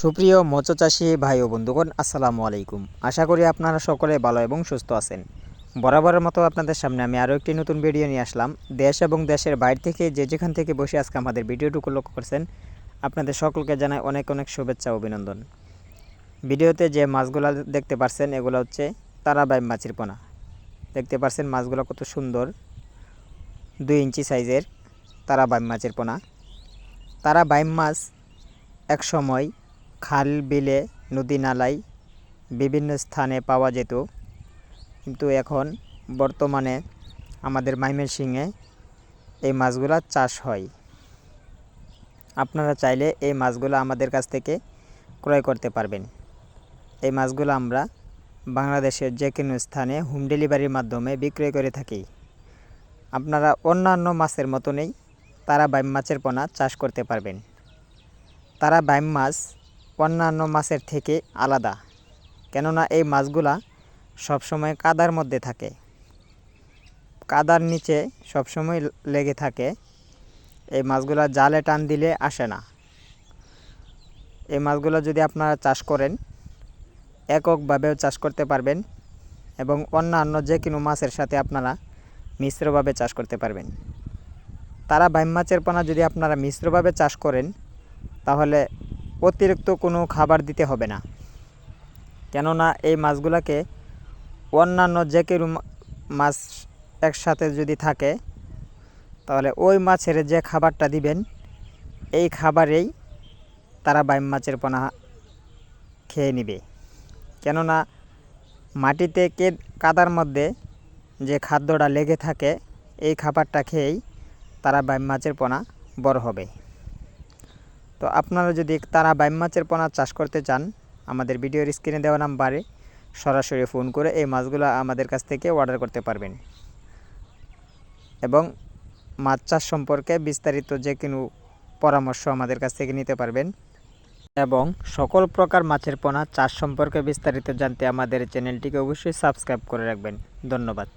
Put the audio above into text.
সুপ্রিয় মৎস্য চাষী ভাই ও বন্ধুগণ, আসসালামু আলাইকুম। আশা করি আপনারা সকলে ভালো এবং সুস্থ আছেন। বরাবরের মতো আপনাদের সামনে আমি আরও একটি নতুন ভিডিও নিয়ে আসলাম। দেশ এবং দেশের বাইরে থেকে যে যেখান থেকে বসে আজকে আমাদের ভিডিওটুকু লক্ষ্য করছেন, আপনাদের সকলকে জানাই অনেক অনেক শুভেচ্ছা অভিনন্দন। ভিডিওতে যে মাছগুলো দেখতে পাচ্ছেন এগুলো হচ্ছে তারাবাই মাছের পোনা। দেখতে পাচ্ছেন মাছগুলো কত সুন্দর। দুই ইঞ্চি সাইজের তারা তারাবাই মাছের পোনা। তারা বাইম মাছ এক সময় খাল, বিলে, নদী নালায় বিভিন্ন স্থানে পাওয়া যেত। কিন্তু এখন বর্তমানে আমাদের ময়মনসিংহে এই মাছগুলা চাষ হয়। আপনারা চাইলে এই মাছগুলো আমাদের কাছ থেকে ক্রয় করতে পারবেন। এই মাছগুলো আমরা বাংলাদেশের যে কোনো স্থানে হোম ডেলিভারির মাধ্যমে বিক্রয় করে থাকি। আপনারা অন্যান্য মাছের মতনই তারা বাইম মাছের পোনা চাষ করতে পারবেন। তারা বাইম মাছ অন্যান্য মাছের থেকে আলাদা, কেননা এই মাছগুলা সবসময় কাদার মধ্যে থাকে। কাদার নিচে সবসময় লেগে থাকে। এই মাছগুলা জালে টান দিলে আসে না। এই মাছগুলো যদি আপনারা চাষ করেন, এককভাবেও চাষ করতে পারবেন এবং অন্যান্য যে কোনো মাছের সাথে আপনারা মিশ্রভাবে চাষ করতে পারবেন। তারা বাইম মাছের পোনা যদি আপনারা মিশ্রভাবে চাষ করেন, তাহলে অতিরিক্ত কোনো খাবার দিতে হবে না। কেননা এই মাছগুলোকে অন্যান্য যে কেউ মাছ একসাথে যদি থাকে, তাহলে ওই মাছের যে খাবারটা দিবেন, এই খাবারেই তারা বাইম মাছের পোনা খেয়ে নিবে। কেননা মাটিতে কে কাদার মধ্যে যে খাদ্যটা লেগে থাকে, এই খাবারটা খেয়েই তারা বাইম মাছের পোনা বড় হবে। তো আপনারা যদি তারা বাইম মাছের পোনা চাষ করতে চান, আমাদের ভিডিওর স্ক্রিনে দেওয়া নাম্বারে সরাসরি ফোন করে এই মাছগুলো আমাদের কাছ থেকে অর্ডার করতে পারবেন। এবং মাছ চাষ সম্পর্কে বিস্তারিত যে কোনো পরামর্শ আমাদের কাছ থেকে নিতে পারবেন। এবং সকল প্রকার মাছের পোনা চাষ সম্পর্কে বিস্তারিত জানতে আমাদের চ্যানেলটিকে অবশ্যই সাবস্ক্রাইব করে রাখবেন। ধন্যবাদ।